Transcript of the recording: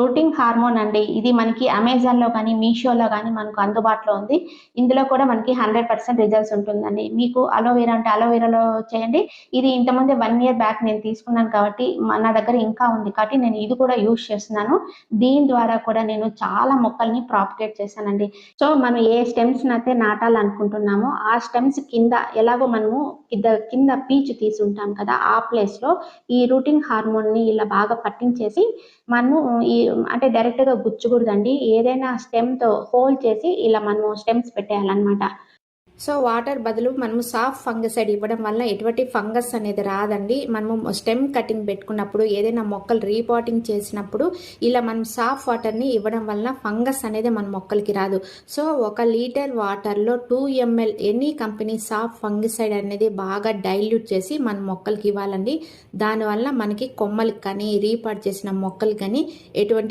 So routing hormone అండి. ఇది మనకి అమెజాన్లో కానీ మీషోలో కానీ మనకు అందుబాటులో ఉంది. ఇందులో కూడా మనకి హండ్రెడ్ పర్సెంట్ రిజల్ట్స్ ఉంటుందండి. మీకు అలోవేరా అంటే అలోవేరాలో చేయండి. ఇది ఇంతకుముందే వన్ ఇయర్ బ్యాక్ నేను తీసుకున్నాను కాబట్టి మన నా దగ్గర ఇంకా ఉంది. కాబట్టి నేను ఇది కూడా యూజ్ చేస్తున్నాను. దీని ద్వారా కూడా నేను చాలా మొక్కల్ని ప్రాపగేట్ చేశానండి. సో మనం ఏ స్టెమ్స్ అయితే నాటాలనుకుంటున్నామో ఆ స్టెమ్స్ కింద ఎలాగో మనము కింద పీచ్ పీచు తీసి ఉంటాం కదా ఆ ప్లేస్లో ఈ రూటింగ్ హార్మోన్ని ఇలా బాగా పట్టించేసి మనము ఈ అంటే డైరెక్ట్గా గుచ్చకూడదండి. ఏదైనా స్టెమ్తో హోల్ చేసి ఇలా మనము స్టెమ్స్ పెట్టేయాలన్నమాట. సో వాటర్ బదులు మనము సాఫ్ట్ ఫంగసైడ్ ఇవ్వడం వల్ల ఎటువంటి ఫంగస్ అనేది రాదండి. మనము స్టెమ్ కటింగ్ పెట్టుకున్నప్పుడు ఏదైనా మొక్కలు రీపాటింగ్ చేసినప్పుడు ఇలా మనం సాఫ్ట్ వాటర్ని ఇవ్వడం వల్ల ఫంగస్ అనేది మన మొక్కలకి రాదు. సో ఒక లీటర్ వాటర్లో two ml any company soft fungicide అనేది బాగా డైల్యూట్ చేసి మన మొక్కలకి ఇవ్వాలండి. దానివల్ల మనకి కొమ్మలకి కానీ రీపాట్ చేసిన మొక్కలు కానీ ఎటువంటి